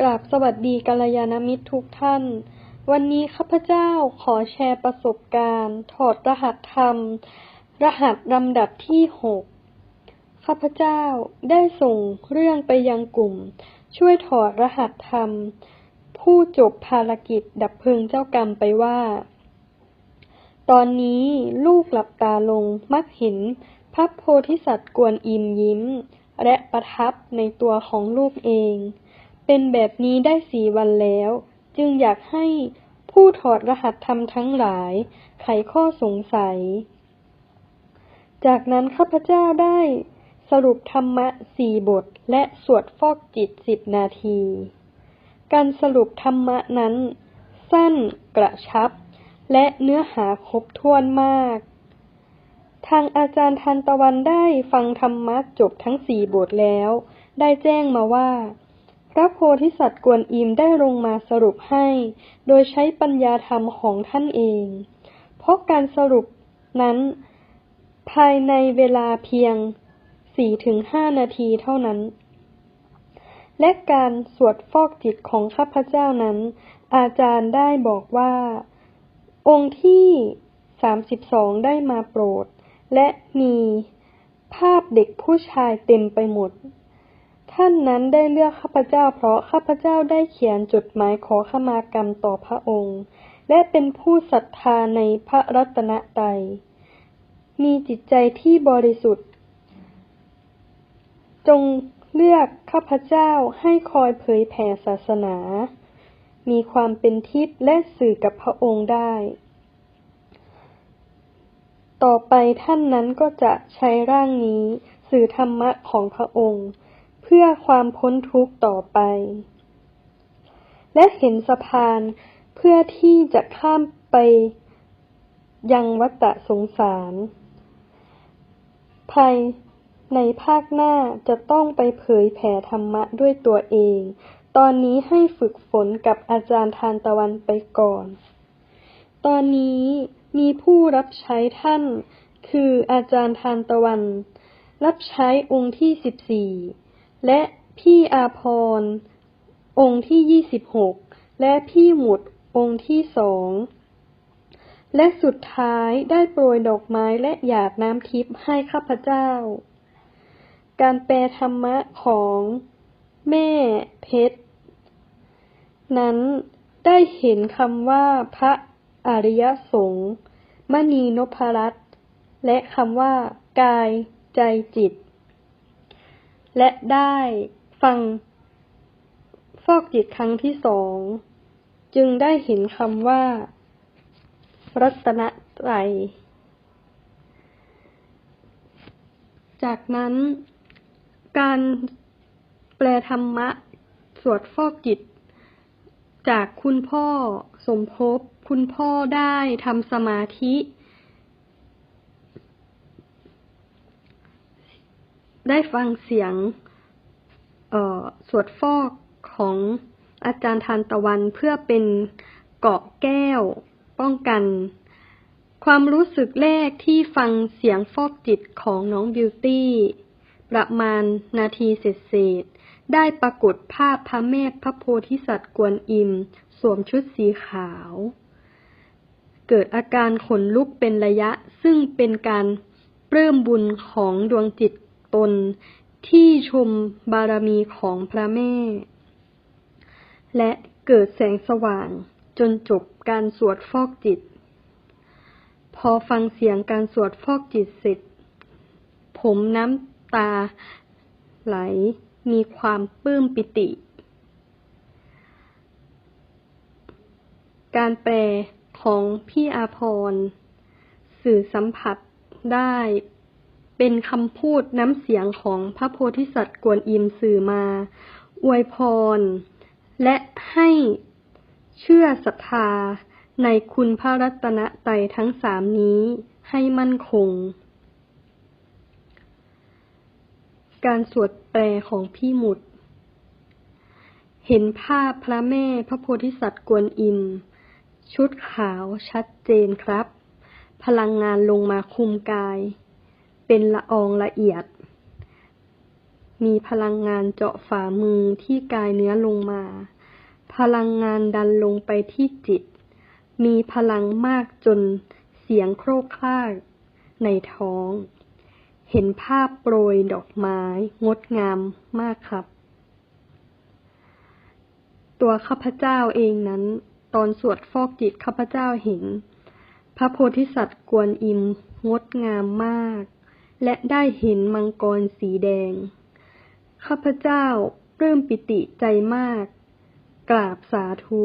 กราบสวัสดีกัลยาณมิตรทุกท่าน วันนี้ข้าพเจ้าขอแชร์ประสบการณ์ ถอดรหัสธรรม รหัสลำดับที่หกข้าพเจ้าได้ส่งเรื่องไปยังกลุ่ม ช่วยถอดรหัสธรรม ผู้จบภารกิจดับเพลิงเจ้ากรรมไปว่า ตอนนี้ลูกหลับตาลงมักเห็นพระโพธิสัตว์กวนอิมยิ้ม และประทับในตัวของลูกเอง เป็นแบบนี้ได้สี่วันแล้ว จึงอยากให้ผู้ถอดรหัสธรรมทั้งหลาย ไขข้อสงสัย จากนั้นข้าพเจ้าได้สรุปธรรมะสี่บทและสวดฟอกจิตสิบนาที การสรุปธรรมะนั้น สั้นกระชับ และเนื้อหาครบถ้วนมาก ทางอาจารย์ทันตะวันได้ฟังธรรมะจบทั้งสี่บทแล้ว ได้แจ้งมาว่า พระโพธิสัตว์กวนอิมได้ลงมาสรุปให้ โดยใช้ปัญญาธรรมของท่านเอง เพราะการสรุปนั้น ภายในเวลาเพียง4-5นาทีเท่านั้น และการสวดฟอกจิตของข้าพเจ้านั้น อาจารย์ได้บอกว่า องค์ที่32ได้มาโปรด และมีภาพเด็กผู้ชายเต็มไปหมด ท่านนั้นได้เลือกข้าพเจ้า เพราะข้าพเจ้าได้เขียนจดหมายขอขมากรรมต่อพระองค์ และเป็นผู้ศรัทธาในพระรัตนตรัย มีจิตใจที่บริสุทธิ์ จงเลือกข้าพเจ้าให้คอยเผยแผ่ศาสนา มีความเป็นทิพย์และสื่อกับพระองค์ได้ ต่อไปท่านนั้นก็จะใช้ร่างนี้ สื่อธรรมะของพระองค์ เพื่อความพ้นทุกข์ต่อไป และเห็นสะพานเพื่อที่จะข้ามไปยังวัฏสงสาร ภายในภาคหน้าจะต้องไปเผยแผ่ธรรมะด้วยตัวเอง ตอนนี้ให้ฝึกฝนกับอาจารย์ทานตะวันไปก่อน ตอนนี้มีผู้รับใช้ท่าน คืออาจารย์ทานตะวัน รับใช้องค์ที่สิบสี่ และพี่อาพรองค์ที่ยี่สิบหก และพี่หมุดองค์ที่สอง และสุดท้ายได้โปรยดอกไม้และหยาดน้ำทิพย์ให้ข้าพเจ้า การแปลธรรมะของแม่เพชร นั้นได้เห็นคำว่าพระอริยสงฆ์มณีนพรัตน์และคำว่ากายใจจิต และได้ฟังฟอกจิตครั้งที่สอง จึงได้เห็นคำว่า รัตนไตร จากนั้น การแปลธรรมะ สวดฟอกจิต จากคุณพ่อสมภพ คุณพ่อได้ทำสมาธิ ได้ฟังเสียงสวดฟอกของอาจารย์ทานตะวันเพื่อเป็นเกาะแก้ว ป้องกัน ความรู้สึกแรกที่ฟังเสียงฟอกจิตของน้องบิวตี้ ประมาณนาทีเศษๆได้ปรากฏภาพพระแม่พระโพธิสัตว์กวนอิม สวมชุดสีขาว เกิดอาการขนลุกเป็นระยะซึ่งเป็นการเริ่มบุญของดวงจิต ตนที่ชมบารมีของพระแม่ และเกิดแสงสว่างจนจบการสวดฟอกจิต พอฟังเสียงการสวดฟอกจิตเสร็จ ผมน้ำตาไหลมีความปลื้มปิติ การแปลของพี่อาพร สื่อสัมผัสได้ เป็นคำพูดน้ำเสียงของพระโพธิสัตว์กวนอิมสื่อมา อวยพร และให้เชื่อศรัทธาในคุณพระรัตนตรัยทั้งสามนี้ให้มั่นคง การสวดแปลของพี่หมุด เห็นภาพพระแม่พระโพธิสัตว์กวนอิม ชุดขาวชัดเจนครับ พลังงานลงมาคุมกาย เป็นละอองละเอียด มีพลังงานเจาะฝ่ามือที่กายเนื้อลงมา พลังงานดันลงไปที่จิต มีพลังมากจนเสียงโครกครากในท้อง เห็นภาพโปรยดอกไม้งดงามมากครับ ตัวข้าพเจ้าเองนั้น ตอนสวดฟอกจิตข้าพเจ้าเห็น พระโพธิสัตว์กวนอิมงดงามมาก และได้เห็นมังกรสีแดง ข้าพเจ้าปลื้มปิติใจมาก กราบสาธุ